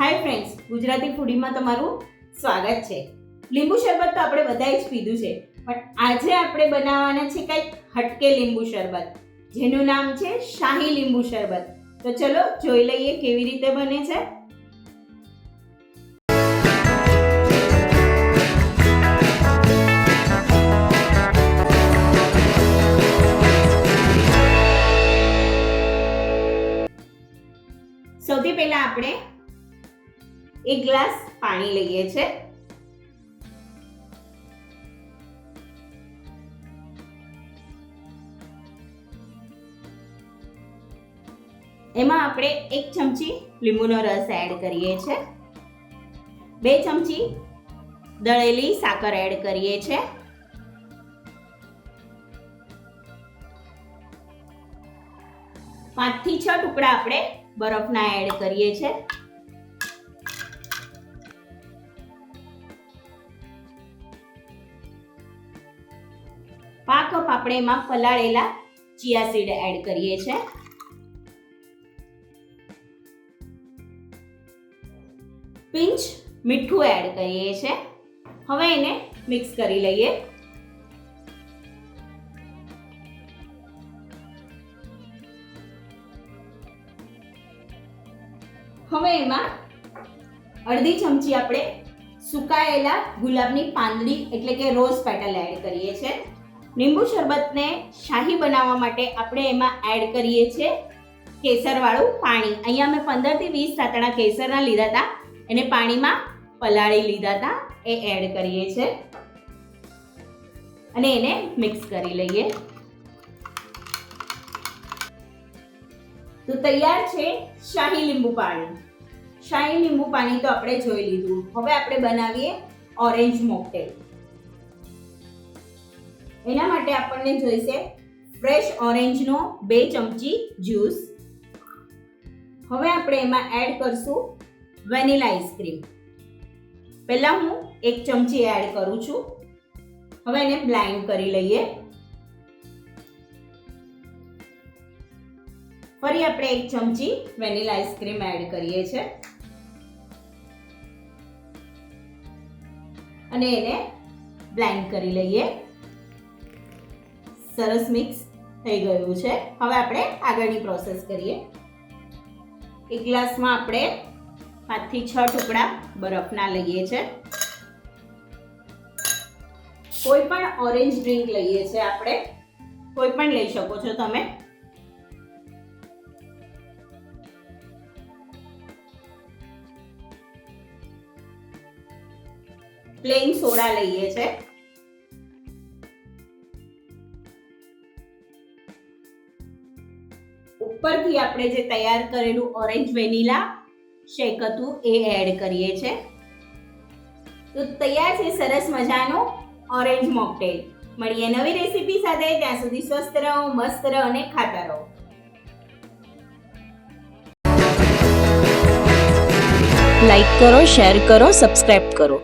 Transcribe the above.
Hi friends Gujarati ફૂડીમાં તમારું સ્વાગત છે. લીંબુ શરબત તો આપણે બધાએ જ પીધું છે, પણ આજે આપણે બનાવવાના છે કંઈક હટકે લીંબુ શરબત, જેનું નામ છે શાહી લીંબુ શરબત. તો ચલો જોઈ લઈએ કેવી રીતે બને છે. સૌથી પહેલા આપણે એક ગ્લાસ પાણી લઈએ છે. એમાં આપણે એક ચમચી લીંબુનો રસ એડ કરીએ છે. બે ચમચી દળેલી સાકર એડ કરીએ છે. પાંચથી છ ટુકડા આપણે બરફના એડ કરીએ છે. પાંચ કપ આપણે એમાં પલાળેલા ચિયા સીડ એડ કરીએ છે. પિંચ મીઠું એડ કરીએ છે. હવે એને મિક્સ કરી લઈએ. હવે એમાં અડધી ચમચી આપણે સુકાયેલા ગુલાબની પાંદડી એટલે કે રોઝ પેટલ એડ કરીએ છે. લીંબુ શરબતને શાહી બનાવવા માટે આપણે એમાં એડ કરીએ છીએ કેસરવાળું પાણી. અહીંયા મેં પંદરથી વીસ સાતણા કેસરના લીધા હતા. એને પાણીમાં પલાળી લીધા હતા. એ એડ કરીએ છીએ અને એને મિક્સ કરી લઈએ. તો તૈયાર છે શાહી લીંબુ પાણી. શાહી લીંબુ પાણી તો આપણે જોઈ લીધું. હવે આપણે બનાવીએ ઓરેન્જ મોકટેલ. એના માટે આપણને જોઈશે ફ્રેશ ઓરેન્જનો બે ચમચી જ્યુસ. હવે આપણે એમાં એડ કરશું વેનીલા આઈસ્ક્રીમ. પહેલાં હું એક ચમચી એડ કરું છું. હવે એને બ્લાઇન્ડ કરી લઈએ. ફરી આપણે એક ચમચી વેનીલા આઈસ્ક્રીમ એડ કરીએ છીએ. અને એને બ્લાઇન્ડ કરી લઈએ. સરસ મિક્સ થઈ ગયું છે. હવે આપણે આગળની પ્રોસેસ કરીએ. એક ગ્લાસમાં આપણે પાંચથી છ ટુકડા બરફના લઈએ છે. કોઈ પણ ઓરેન્જ ડ્રિંક લઈએ છે આપણે. કોઈ પણ લઈ શકો છો તમે. પ્લેન સોડા લઈએ છે. ઉપરથી આપણે જે તૈયાર કરેલું ઓરેન્જ વેનીલા શેક હતું એ એડ કરીએ છે તો તૈયાર છે સરસ મજાનો ઓરેન્જ મોકટેલ. મળીએ નવી રેસીપી સાથે, ત્યાં સુધી સ્વસ્થ રહો, મસ્ત રહો અને ખાતા રહો. લાઈક કરો શેર કરો સબસ્ક્રાઈબ કરો.